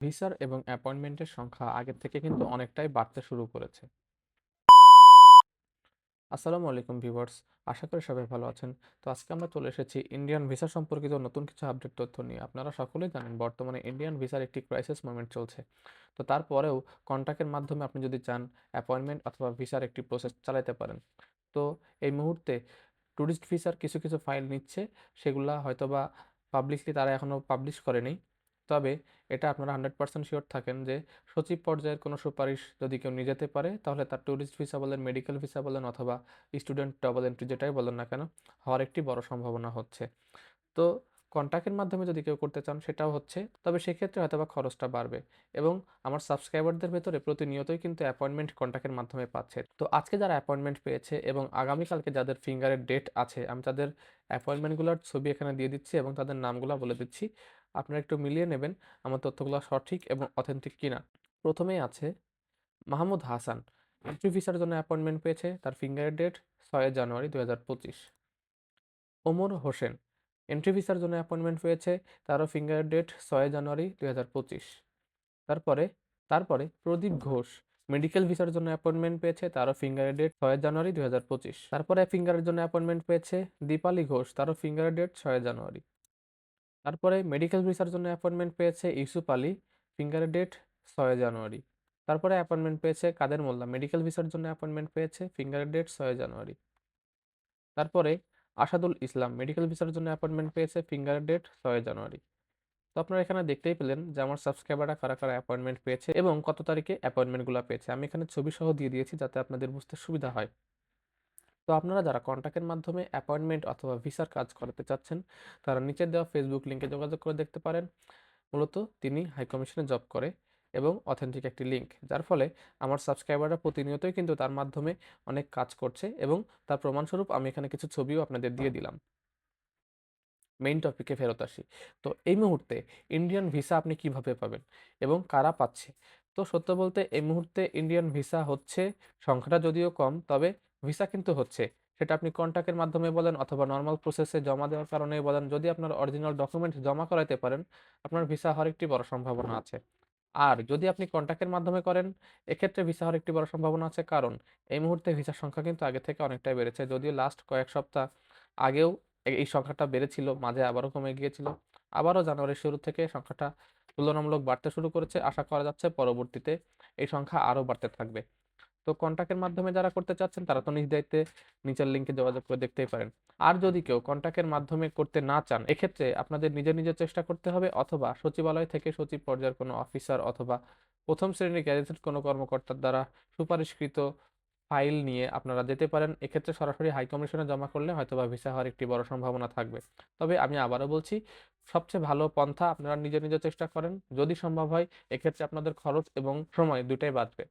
ভিসার এবং অ্যাপয়েন্টমেন্টের সংখ্যা আগের থেকে কিন্তু অনেকটাই বাড়তে শুরু করেছে। আসসালামু আলাইকুম ভিউয়ার্স, আশা করি সবাই ভালো আছেন। তো আজকে আমরা চলে এসেছি ইন্ডিয়ান ভিসা সম্পর্কিত নতুন কিছু আপডেট তথ্য নিয়ে। আপনারা সকলেই জানেন বর্তমানে ইন্ডিয়ান ভিসার একটি ক্রাইসিস মোমেন্ট চলছে। তো তারপরেও কন্ট্যাক্টের মাধ্যমে আপনি যদি চান অ্যাপয়েন্টমেন্ট অথবা ভিসার একটি প্রসেস চালাতে পারেন। তো এই মুহূর্তে ট্যুরিস্ট ভিসার কিছু কিছু ফাইল নিচ্ছে। সেগুলা হয়তোবা পাবলিকলি তারা এখনও পাবলিশ করেনি। তবে এটা আপনারা হান্ড্রেড পার্সেন্ট শিওর থাকেন যে সচিব পর্যায়ের কোনো সুপারিশ যদি কেউ নিয়ে যেতে পারে, তাহলে তার ট্যুরিস্ট ভিসা বলেন মেডিকেল ভিসা বলেন অথবা স্টুডেন্ট ডবল এন্ট্রি যেটাই বলেন না কেন, হওয়ার একটি বড় সম্ভাবনা হচ্ছে। তো কন্ট্যাক্টের মাধ্যমে যদি কেউ করতে চান সেটাও হচ্ছে, তবে সেক্ষেত্রে হয়তো বা খরচটা বাড়বে এবং আমার সাবস্ক্রাইবারদের ভেতরে প্রতিনিয়তই কিন্তু অ্যাপয়েন্টমেন্ট কন্ট্যাক্টের মাধ্যমে পাচ্ছে। তো আজকে যারা অ্যাপয়েন্টমেন্ট পেয়েছে এবং আগামীকালকে যাদের ফিঙ্গারের ডেট আছে, আমি তাদের অ্যাপয়েন্টমেন্টগুলোর ছবি এখানে দিয়ে দিচ্ছি এবং তাদের নামগুলো বলে দিচ্ছি। আপনারা একটু মিলিয়ে নেবেন আমার তথ্যগুলো সঠিক এবং অথেন্টিক কিনা। প্রথমেই আছে মাহমুদ হাসান। এন্ট্রি ভিসার জন্য অ্যাপয়েন্টমেন্ট পেয়েছে, তার ফিঙ্গারের ডেট ছয় জানুয়ারি দু হাজার পঁচিশ। ওমর হোসেন এন্ট্রি ভিসার জন্য অ্যাপয়েন্টমেন্ট পেয়েছে, তারও ফিঙ্গারের ডেট ছয় জানুয়ারি দুই হাজার পঁচিশ। তারপরে তারপরে প্রদীপ ঘোষ মেডিকেল ভিসার জন্য অ্যাপয়েন্টমেন্ট পেয়েছে, তারও ফিঙ্গারের ডেট ছয় জানুয়ারি দুই হাজার পঁচিশ। তারপরে ফিঙ্গারের জন্য অ্যাপয়েন্টমেন্ট পেয়েছে দীপালি ঘোষ, তারও ফিঙ্গারের ডেট ছয় জানুয়ারি। তারপরে মেডিকেল ভিসার জন্য অ্যাপয়েন্টমেন্ট পেয়েছে ইউসুফ আলী ফিঙ্গারের ডেট ছয় জানুয়ারি। তারপরে অ্যাপয়েন্টমেন্ট পেয়েছে কাদের মোল্লা মেডিকেল ভিসার জন্য অ্যাপয়েন্টমেন্ট পেয়েছে ফিঙ্গারের ডেট ছয় জানুয়ারি। তারপরে আসাদুল ইসলাম মেডিকেল ভিসার জন্য অ্যাপয়েন্টমেন্ট পেয়েছে ফিঙ্গারের ডেট ছয় জানুয়ারি। তো আপনারা এখানে দেখতেই পেলেন যে আমার সাবস্ক্রাইবাররা কারা কারা অ্যাপয়েন্টমেন্ট পেয়েছে এবং কত তারিখে অ্যাপয়েন্টমেন্টগুলো পেয়েছে। আমি এখানে ছবি সহ দিয়ে দিয়েছি যাতে আপনাদের বুঝতে সুবিধা হয়। তো আপনারা যারা কন্ট্যাক্টের মাধ্যমে অ্যাপয়েন্টমেন্ট অথবা ভিসার কাজ করাতে চাচ্ছেন, তারা নিচে দেওয়া ফেসবুক লিঙ্কে যোগাযোগ করে দেখতে পারেন। মূলত তিনি হাই কমিশনে জব করে এবং অথেন্টিক একটি লিঙ্ক যার ফলে আমার সাবস্ক্রাইবাররা প্রতিনিয়তই কিন্তু তার মাধ্যমে অনেক কাজ করছে এবং তার প্রমাণস্বরূপ আমি এখানে কিছু ছবিও আপনাদের দিয়ে দিলাম। মেইন টপিকে ফেরত আসি। তো এই মুহূর্তে ইন্ডিয়ান ভিসা আপনি কীভাবে পাবেন এবং কারা পাচ্ছে? তো সত্য বলতে এই মুহূর্তে ইন্ডিয়ান ভিসা হচ্ছে, সংখ্যাটা যদিও কম, তবে ভিসা কিন্তু হচ্ছে। সেটা আপনি কন্ট্যাক্টের মাধ্যমে বলেন অথবা নর্মাল প্রসেসে জমা দেওয়ার কারণে বলেন। যদি আপনার অরিজিনাল ডকুমেন্ট জমা করাইতে পারেন, আপনার ভিসা হওয়ার একটি বড় সম্ভাবনা আছে। আর যদি আপনি কন্ট্যাক্টের মাধ্যমে করেন, এক্ষেত্রে ভিসা হওয়ার একটি বড় সম্ভাবনা আছে। কারণ এই মুহূর্তে ভিসার সংখ্যা কিন্তু আগে থেকে অনেকটাই বেড়েছে। যদিও লাস্ট কয়েক সপ্তাহ আগেও এই সংখ্যাটা বেড়েছিল, মাঝে আবারও কমে গিয়েছিল। আবারও জানুয়ারির শুরু থেকে সংখ্যাটা তুলনামূলক বাড়তে শুরু করেছে। আশা করা যাচ্ছে পরবর্তীতে এই সংখ্যা আরও বাড়তে থাকবে। তো কন্ট্যাক্টের মাধ্যমে যারা করতে চাচ্ছেন, তারা তো নিজ দায়িত্বে নিচের লিঙ্কে যোগাযোগ করে দেখতেই পারেন। আর যদি কেউ কন্ট্যাক্টের মাধ্যমে করতে না চান, এক্ষেত্রে আপনাদের নিজের নিজের চেষ্টা করতে হবে অথবা সচিবালয় থেকে সচিব পর্যায়ের কোনো অফিসার অথবা প্রথম শ্রেণির গ্যাজেটেড কোনো কর্মকর্তার দ্বারা সুপারিশকৃত ফাইল নিয়ে আপনারা যেতে পারেন। এক্ষেত্রে সরাসরি হাই কমিশনে জমা করলে হয়তোবা ভিসা হওয়ার একটি বড় সম্ভাবনা থাকবে। তবে আমি আবারও বলছি, সবচেয়ে ভালো পন্থা আপনারা নিজের নিজের চেষ্টা করেন। যদি সম্ভব হয়, এক্ষেত্রে আপনাদের খরচ এবং সময় দুটাই বাঁচবে।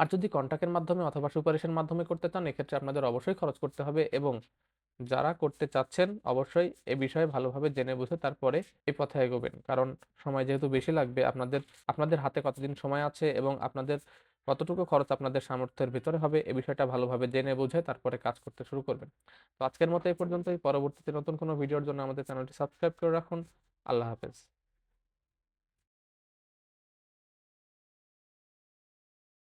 আর যদি কন্ট্যাক্টের মাধ্যমে অথবা সুপারিশের মাধ্যমে করতে চান, এক্ষেত্রে আপনাদের অবশ্যই খরচ করতে হবে এবং যারা করতে চাচ্ছেন অবশ্যই এ বিষয়ে ভালোভাবে জেনে বুঝে তারপরে এই পথে এগোবেন। কারণ সময় যেহেতু বেশি লাগবে, আপনাদের আপনাদের হাতে কতদিন সময় আছে এবং আপনাদের কতটুকু খরচ আপনাদের সামর্থ্যের ভিতরে হবে, এ বিষয়টা ভালোভাবে জেনে বুঝে তারপরে কাজ করতে শুরু করবেন। তো আজকের মতো এই পর্যন্তই। পরবর্তীতে নতুন কোনো ভিডিওর জন্য আমাদের চ্যানেলটি সাবস্ক্রাইব করে রাখুন। আল্লাহ হাফেজ।